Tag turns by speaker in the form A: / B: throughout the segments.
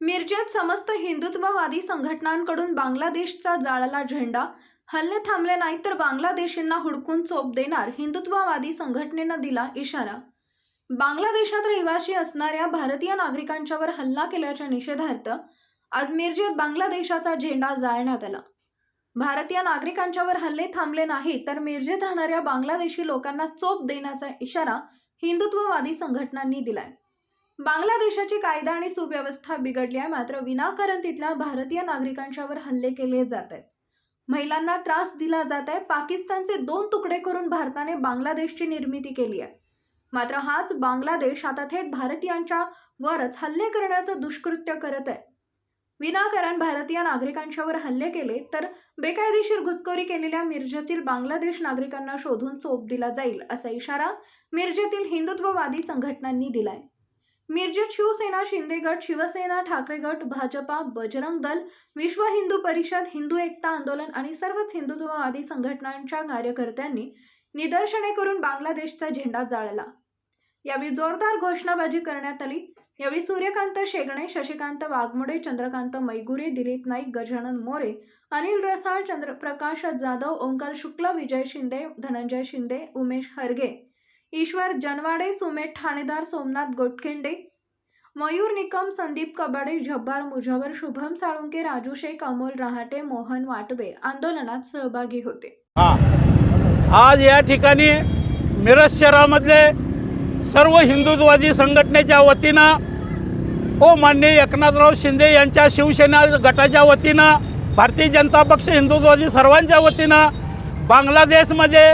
A: मिरजेत समस्त हिंदुत्ववादी संघटनांकडून बांगलादेशचा जाळला झेंडा. हल्ले थांबले नाही तर बांगलादेशींना हुडकून चोप देणार हिंदुत्ववादी संघटनेनं दिला इशारा. बांगलादेशात रहिवासी असणाऱ्या भारतीय नागरिकांच्यावर हल्ला केल्याच्या निषेधार्थ आज मिरजेत बांगलादेशाचा झेंडा जाळण्यात आला. भारतीय नागरिकांच्यावर हल्ले थांबले नाही तर मिरजेत राहणाऱ्या बांगलादेशी लोकांना चोप देण्याचा इशारा हिंदुत्ववादी संघटनांनी दिलाय. बांगलादेशाची कायदा आणि सुव्यवस्था बिघडली आहे मात्र विनाकारण तिथल्या भारतीय नागरिकांच्यावर हल्ले केले जात आहेत. महिलांना त्रास दिला जात आहे. पाकिस्तानचे दोन तुकडे करून भारताने बांगलादेशची निर्मिती केली आहे. मात्र हाच बांगलादेश आता थेट भारतीयांच्या वरच हल्ले करण्याचं दुष्कृत्य करत आहे. विनाकारण भारतीय नागरिकांच्यावर हल्ले केले तर बेकायदेशीर घुसखोरी केलेल्या मिरजेतील बांगलादेश नागरिकांना शोधून चोप दिला जाईल असा इशारा मिरजेतील हिंदुत्ववादी संघटनांनी दिलाय. मिरजेत शिवसेना शिंदे गट शिवसेना ठाकरे गट भाजपा बजरंग दल विश्व हिंदू परिषद हिंदू एकता आंदोलन आणि सर्वच हिंदुत्ववादी संघटनांच्या कार्यकर्त्यांनी निदर्शने करून बांगलादेशचा झेंडा जाळला. यावेळी जोरदार घोषणाबाजी करण्यात आली. यावेळी सूर्यकांत शेगणे शशिकांत वाघमोडे चंद्रकांत मैगुरे दिलीप नाईक गजानन मोरे अनिल रसाळ चंद्रप्रकाश जाधव ओंकार शुक्ला विजय शिंदे धनंजय शिंदे उमेश हरगे ईश्वर जनवाडे सुमेध ठाणेदार सोमनाथ गोटखिंडे मयूर निकम संदीप कबाडे जब्बार मुजवर शुभम साळुंके राजू शेख अमोल रहाटे मोहन वाटवे आंदोलनात सहभागी होते.
B: आज या ठिकाणी मिरज शहरामधले सर्व हिंदुत्ववादी संघटनेच्या वतीनं ओ माननीय एकनाथराव शिंदे यांच्या शिवसेना गटाच्या वतीनं भारतीय जनता पक्ष हिंदुत्ववादी सर्वांच्या वतीनं बांगलादेशमध्ये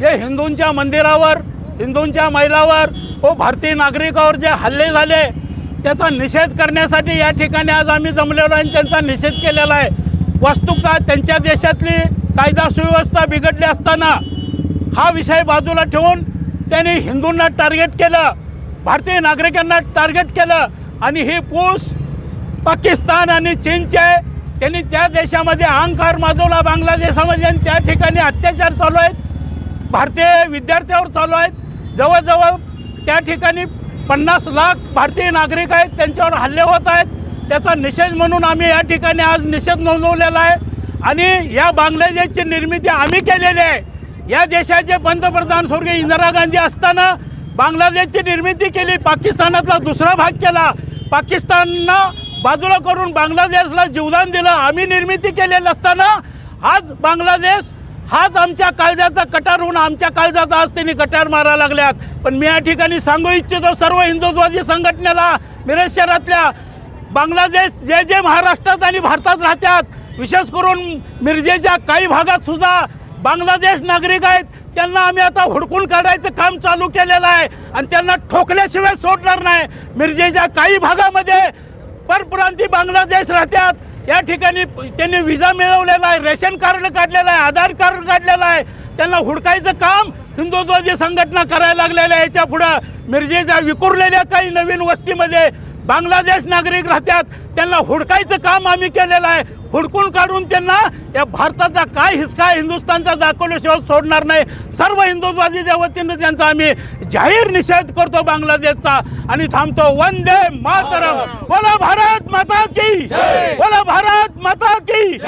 B: जे हिंदूंच्या मंदिरावर हिंदूंच्या महिलावर व हो भारतीय नागरिकावर जे हल्ले झाले त्याचा निषेध करण्यासाठी या ठिकाणी आज आम्ही जमलेलो आहे आणि त्यांचा निषेध केलेला आहे. वास्तुकता त्यांच्या देशातली कायदा सुव्यवस्था बिघडली असताना हा विषय बाजूला ठेवून त्यांनी हिंदूंना टार्गेट केलं भारतीय नागरिकांना टार्गेट केलं आणि ही पूस पाकिस्तान आणि चीनचे त्यांनी त्या देशामध्ये अहंकार माजवला बांगलादेशामध्ये आणि त्या ठिकाणी अत्याचार चालू आहेत भारतीय विद्यार्थ्यावर चालू आहेत. जवळजवळ त्या ठिकाणी पन्नास लाख भारतीय नागरिक आहेत त्यांच्यावर हल्ले होत आहेत. त्याचा निषेध म्हणून आम्ही या ठिकाणी आज निषेध नोंदवलेला आहे. आणि या बांगलादेशची निर्मिती आम्ही केलेली आहे. या देशाचे पंतप्रधान स्वर्गीय इंदिरा गांधी असताना बांगलादेशची निर्मिती केली पाकिस्तानातला दुसरा भाग केला. पाकिस्ताननं बाजूला करून बांगलादेशला जीवदान दिलं आम्ही निर्मिती केलेली असताना आज बांगलादेश हाच आमच्या काळजाचा कटार होऊन आमच्या काळजाचा आज त्यांनी कटार मारायला लागल्यात. पण मी या ठिकाणी सांगू इच्छितो सर्व हिंदुत्ववादी संघटनेला मिरज शहरातल्या बांगलादेश जे जे महाराष्ट्रात आणि भारतात राहतात विशेष करून मिरजेच्या काही भागात सुद्धा बांगलादेश नागरिक आहेत. त्यांना आम्ही आता हुडकून काढायचं काम चालू केलेलं आहे आणि त्यांना ठोकल्याशिवाय सोडणार नाही. मिरजेच्या काही भागामध्ये परप्रांती बांगलादेश राहतात. या ठिकाणी त्यांनी विजा मिळवलेला आहे रेशन कार्ड काढलेलं आहे आधार कार्ड काढलेलं आहे. त्यांना हुडकायचं काम हिंदुत्वादी संघटना करायला लागलेल्या आहे. याच्या पुढं मिरजेच्या विखुरलेल्या काही नवीन वस्तीमध्ये बांगलादेश नागरिक राहतात. त्यांना हुडकायचं काम आम्ही केलेलं आहे. हुडकून काढून त्यांना या भारताचा काय हिसका हिंदुस्थानचा दाखवल्याशिवाय सोडणार नाही. सर्व हिंदुत्वादीच्या वतीनं त्यांचा आम्ही जाहीर निषेध करतो बांगलादेशचा आणि थांबतो. वंदे मातरम. बोला भारत माता की बोला भारत माता की